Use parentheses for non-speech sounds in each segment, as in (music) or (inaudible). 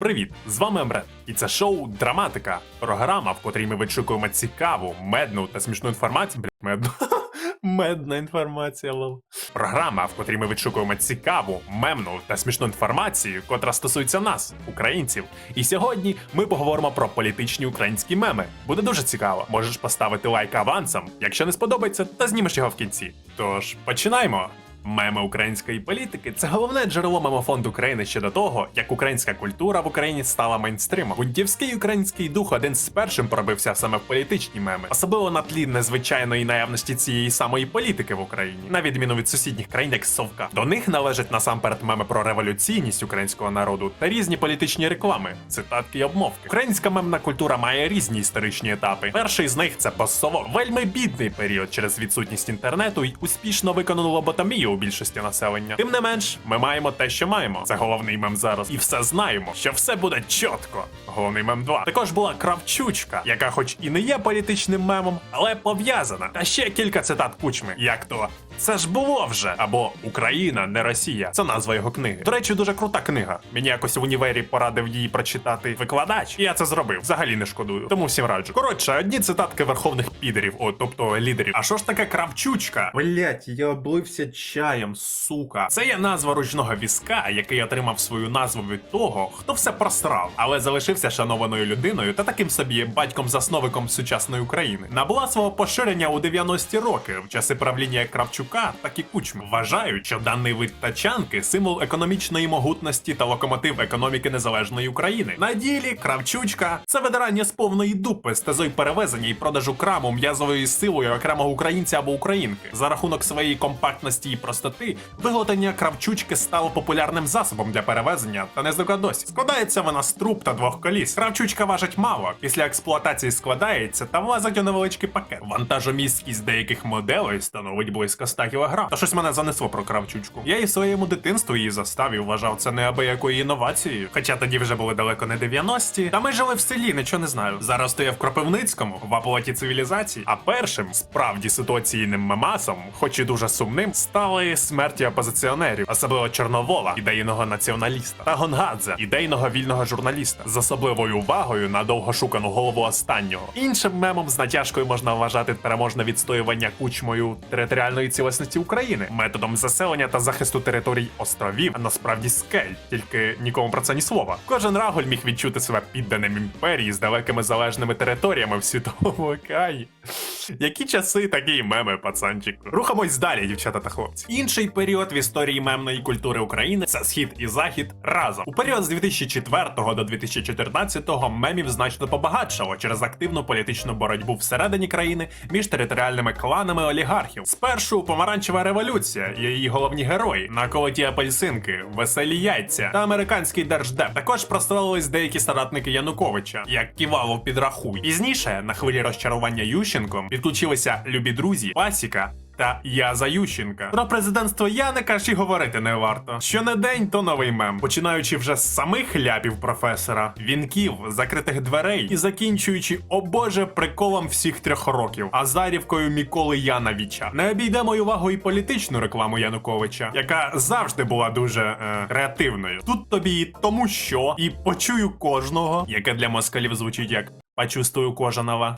Привіт! З вами Емрет, і це шоу Драматика. Програма, в котрій ми вичікуємо цікаву, медну та смішну інформацію. Блять, медну. (laughs) Медна інформація, лол. Програма, в котрій ми відшукуємо цікаву, мемну та смішну інформацію, котра стосується нас, українців. І сьогодні ми поговоримо про політичні українські меми. Буде дуже цікаво. Можеш поставити лайк авансом. Якщо не сподобається, та знімеш його в кінці. Тож починаємо. Меми української політики це головне джерело мемофонду України щодо того, як українська культура в Україні стала мейнстримом. Бунтівський український дух один з першим пробився саме в політичні меми, особливо на тлі незвичайної наявності цієї самої політики в Україні, на відміну від сусідніх країн, як Совка. До них належать насамперед меми про революційність українського народу та різні політичні реклами, цитатки й обмовки. Українська мемна культура має різні історичні етапи. Перший з них це постсово вельми бідний період через відсутність інтернету й успішно виконану лоботомію більшості населення. Тим не менш, ми маємо те, що маємо. Це головний мем зараз. І все знаємо, що все буде чітко. Головний мем 2. Також була кравчучка, яка, хоч і не є політичним мемом, але пов'язана. Та ще кілька цитат кучми, як то. Це ж було вже або Україна, не Росія. Це назва його книги. До речі, дуже крута книга. Мені якось в універі порадив її прочитати викладач, і я це зробив. Взагалі не шкодую. Тому всім раджу. Коротше, одні цитатки верховних підерів, о, тобто лідерів. А що ж таке кравчучка? Блять, я облився чаєм, сука. Це є назва ручного візка, який отримав свою назву від того, хто все просрав, але залишився шанованою людиною та таким собі батьком-засновиком сучасної України. Набула свого поширення у 90-ті роки в часи правління як Кравчука, так і Кучми. Вважають, що даний вид тачанки символ економічної могутності та локомотив економіки незалежної України. На ділі Кравчучка це видирання з повної дупи з тезою перевезення і продажу краму м'язовою силою окремого українця або українки. За рахунок своєї компактності і простоти, виготовлення кравчучки стало популярним засобом для перевезення та не досі. Складається вона з труб та двох коліс. Кравчучка важить мало. Після експлуатації складається та влазить у невеличкий пакет. Вантажомісткість деяких моделей становить близько 100 кг. Та щось мене занесло про кравчучку. Я і в своєму дитинстві її заставів, вважав це неабиякою інновацією. Хоча тоді вже були далеко не 90-ті. Та ми жили в селі, нічого не знаю. Зараз то я в Кропивницькому, в аполоті цивілізації. А першим, справді ситуаційним мемасом, хоч і дуже сумним, стали смерті опозиціонерів, особливо Чорновола, ідейного націоналіста, та Гонгадзе, ідейного вільного журналіста, з особливою увагою на довгошукану голову останнього. Іншим мемом з натяжкою можна вважати переможне відстоювання кучмою територіальної цілісності України, методом заселення та захисту територій островів, а насправді скель, тільки нікому про це ні слова. Кожен рагуль міг відчути себе підданим імперії з далекими залежними територіями в світовому океані. Які часи, такі меми, пацанчику. Рухамось далі, дівчата та хлопці. Інший період в історії мемної культури України це схід і захід разом. У період з 2004 до 2014 мемів значно побагатшало через активну політичну боротьбу всередині країни між територіальними кланами олігархів. Спершу помаранчева революція, її головні герої, наколоті апельсинки, веселі яйця та американський держдеп. Також прославились деякі соратники Януковича, як Ківалов підрахуй. Пізніше, на хвилі розчарування Ющенком, підключилися любі друзі, пасіка. Та я за Ющенка. Про президентство Яника ж і говорити не варто. Що не день, то новий мем. Починаючи вже з самих ляпів професора, вінків, закритих дверей і закінчуючи, о боже, приколом всіх трьох років, Азарівкою Міколи Яновіча. Не обійдемо й увагу і політичну рекламу Януковича, яка завжди була дуже е, креативною. Тут тобі і тому що, і почую кожного, яке для москалів звучить як почувствую кожаного.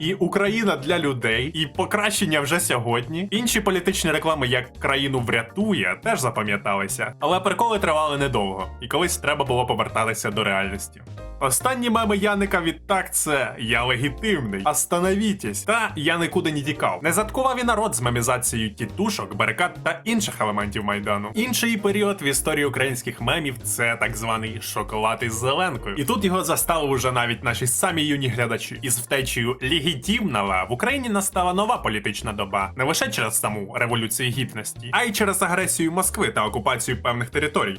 І Україна для людей, і покращення вже сьогодні. Інші політичні реклами, як країну врятує, теж запам'яталися. Але приколи тривали недовго, і колись треба було повертатися до реальності. Останні меми Яника відтак це я легітимний, остановітесь, та я нікуди не тікав. Не заткував і народ з мемізацією тітушок, барикад та інших елементів майдану. Інший період в історії українських мемів це так званий шоколад із зеленкою. І тут його застали уже навіть наші самі юні глядачі. Із втечею легітимного в Україні настала нова політична доба, не лише через саму революцію гідності, а й через агресію Москви та окупацію певних територій.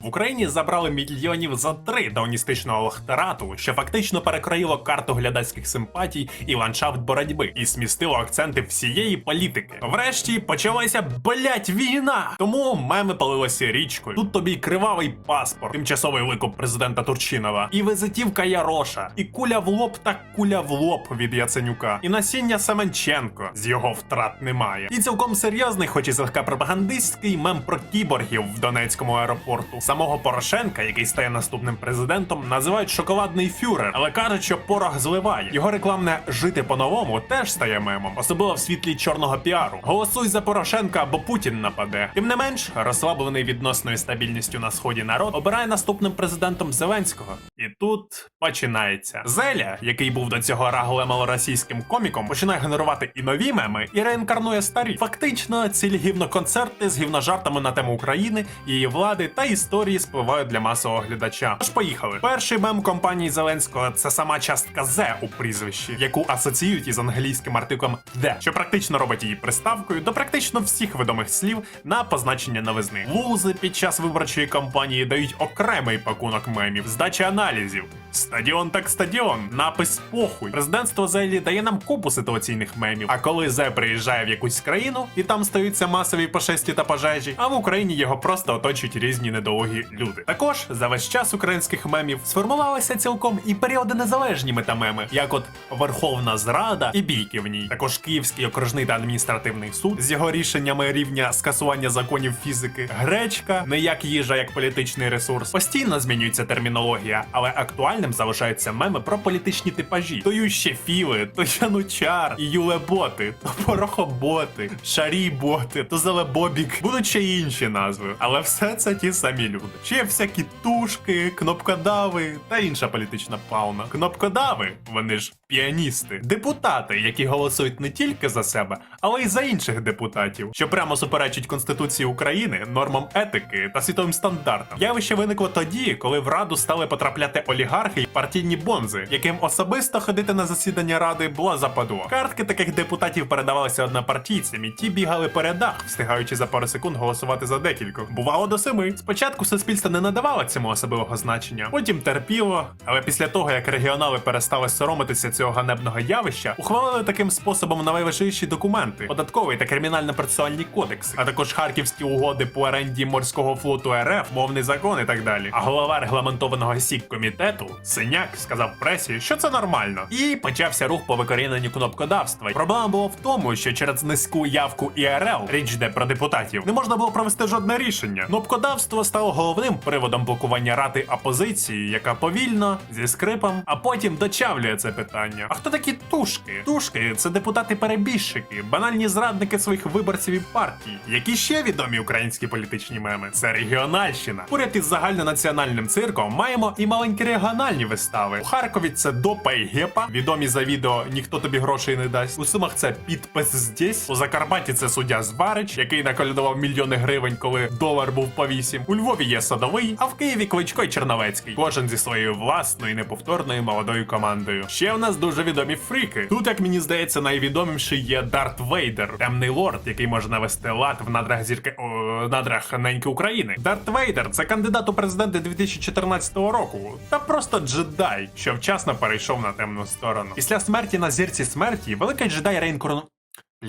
В Україні забрали мільйонів за три дауністичного електорату, що фактично перекроїло карту глядацьких симпатій і ландшафт боротьби, і смістило акценти всієї політики. Врешті почалася блять війна. Тому меми палилися річкою. Тут тобі кривавий паспорт, тимчасовий викуп президента Турчинова, і визитівка Яроша, і куля в лоб та куля в лоб від Яценюка, і насіння Семенченко з його втрат немає. І цілком серйозний, хоч і злегка пропагандистський мем про кіборгів в Донецькому аеропорту. Самого Порошенка, який стає наступним президентом, називають шоколадний фюрер, але кажуть, що порох зливає. Його рекламне жити по-новому теж стає мемом, особливо в світлі чорного піару. Голосуй за Порошенка, або Путін нападе. Тим не менш, розслаблений відносною стабільністю на сході народ обирає наступним президентом Зеленського. І тут починається. Зеля, який був до цього рагле малоросійським коміком, починає генерувати і нові меми, і реінкарнує старі. Фактично, цілі гівноконцерти з гівножартами на тему України, її влади та історії спливають для масового глядача. Тож поїхали. Перший мем компанії Зеленського це сама частка «the» у прізвищі, яку асоціюють із англійським артиклем «the», що практично робить її приставкою до практично всіх відомих слів на позначення новизни. Вузи під час виборчої кампанії дають окремий пакунок мемів, здача аналізів. Стадіон так стадіон, напис похуй. Президентство Зелі дає нам купу ситуаційних мемів. А коли Зе приїжджає в якусь країну, і там стаються масові пошесті та пожежі, а в Україні його просто оточують різні недолугі люди. Також за весь час українських мемів сформувалися цілком і періоди незалежні метамеми, як от Верховна Зрада і бійки в ній. Також Київський окружний та адміністративний суд з його рішеннями рівня скасування законів фізики, гречка, не як їжа, як політичний ресурс. Постійно змінюється термінологія, але актуальним залишаються меми про політичні типажі. То ющі філи, то янучар, і юлеботи, то порохоботи, шарі-боти, то зелебобік. Будуть ще й інші назви, але все це ті самі люди. Ще всякі тушки, кнопкодави та інша політична пауна. Кнопкодави, вони ж піаністи, депутати, які голосують не тільки за себе, але й за інших депутатів, що прямо суперечить Конституції України, нормам етики та світовим стандартам. Явище виникло тоді, коли в раду стали потрапляти олігархи й партійні бонзи, яким особисто ходити на засідання ради було западло. Картки таких депутатів передавалися однопартійцям, і ті бігали по рядах, встигаючи за пару секунд голосувати за декількох. Бувало до семи. Спочатку суспільство не надавало цьому особливого значення, потім терпіло. Але після того, як регіонали перестали соромитися цього ганебного явища, ухвалили таким способом найважливіші документи: податковий та кримінально-процесуальні кодекси, а також харківські угоди по оренді морського флоту РФ, мовний закон і так далі. А голова регламентованого сік комітету Синяк сказав пресі, що це нормально, і почався рух по викоріненню кнопкодавства. Проблема була в тому, що через низьку явку ІРЛ, річ йде про депутатів, не можна було провести жодне рішення. Кнопкодавство стало головним приводом блокування ради опозиції, яка повільно зі скрипом, а потім дочавлює це питання. А хто такі тушки? Тушки це депутати-перебіжчики, банальні зрадники своїх виборців і партій. Які ще відомі українські політичні меми? Це регіональщина. Поряд із загальнонаціональним цирком маємо і маленькі регіональні вистави. У Харкові це Допа і Гепа, відомі за відео Ніхто тобі грошей не дасть. У Сумах це підпис здесь. У Закарпатті це суддя Зварич, який наколядував мільйони гривень, коли долар був по 8. У Львові є садовий, а в Києві Кличко й Черновецький. Кожен зі своєю власною неповторною молодою командою. Ще в нас дуже відомі фріки. Тут, як мені здається, найвідоміший є Дарт Вейдер, темний лорд, який може навести лад в надрах зірки о, надрах неньки України. Дарт Вейдер це кандидат у президенти 2014 року, та просто джедай, що вчасно перейшов на темну сторону. Після смерті на зірці смерті великий джедай реінкорну...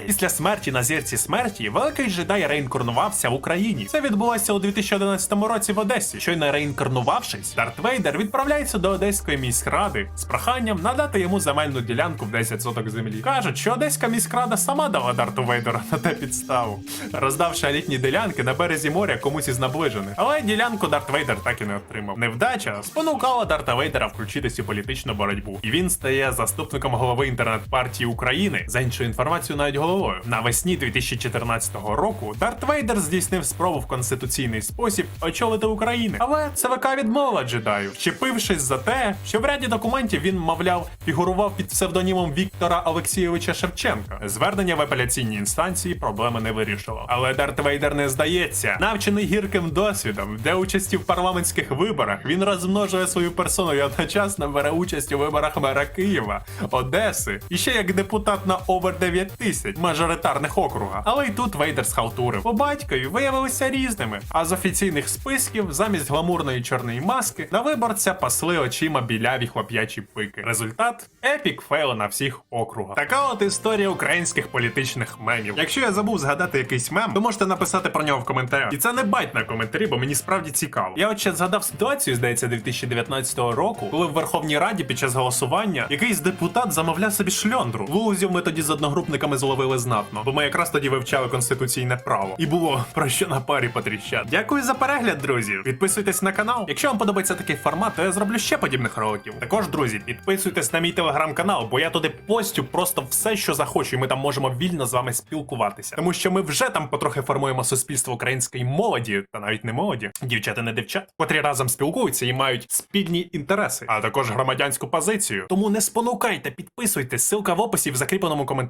Після смерті на зірці смерті великий джедай реінкарнувався в Україні. Це відбулося у 2011 році в Одесі. Щойно реінкарнувавшись, Дарт Вейдер відправляється до Одеської міськради з проханням надати йому земельну ділянку в 10 соток землі. Кажуть, що Одеська міськрада сама дала Дарту Вейдеру на те підставу, роздавши елітні ділянки на березі моря комусь із наближених. Але ділянку Дарт Вейдер так і не отримав. Невдача спонукала Дарта Вейдера включитися у політичну боротьбу, і він стає заступником голови інтернет-партії України. За іншою інформацією, навіть головою. Навесні 2014 року Дарт Вейдер здійснив спробу в конституційний спосіб очолити Україну, але ЦВК відмовила джедаю, вчепившись за те, що в ряді документів він, мовляв, фігурував під псевдонімом Віктора Олексійовича Шевченка. Звернення в апеляційній інстанції проблеми не вирішило. Але Дарт Вейдер не здається, навчений гірким досвідом, де участі в парламентських виборах він розмножує свою персону і одночасно бере участь у виборах мера Києва, Одеси і ще як депутат на Овер 9000. 10 мажоритарних округа. Але й тут Вейдер схалтурив. По батькові виявилися різними. А з офіційних списків, замість гламурної чорної маски, на виборця пасли очима біляві хлоп'ячі пики. Результат епік фейл на всіх округах. Така от історія українських політичних мемів. Якщо я забув згадати якийсь мем, то можете написати про нього в коментарях. І це не бать на коментарі, бо мені справді цікаво. Я от ще згадав ситуацію, здається, 2019 року, коли в Верховній Раді під час голосування якийсь депутат замовляв собі шльондру. Вулузів ми тоді з одногрупниками зловили знатно, бо ми якраз тоді вивчали конституційне право. І було про що на парі потріщати. Дякую за перегляд, друзі. Підписуйтесь на канал. Якщо вам подобається такий формат, то я зроблю ще подібних роликів. Також, друзі, підписуйтесь на мій телеграм-канал, бо я туди постю просто все, що захочу, і ми там можемо вільно з вами спілкуватися. Тому що ми вже там потрохи формуємо суспільство української молоді, та навіть не молоді, дівчата не дівчат, котрі разом спілкуються і мають спільні інтереси, а також громадянську позицію. Тому не спонукайте, підписуйтесь, ссылка в описі в закріпленому коментарі.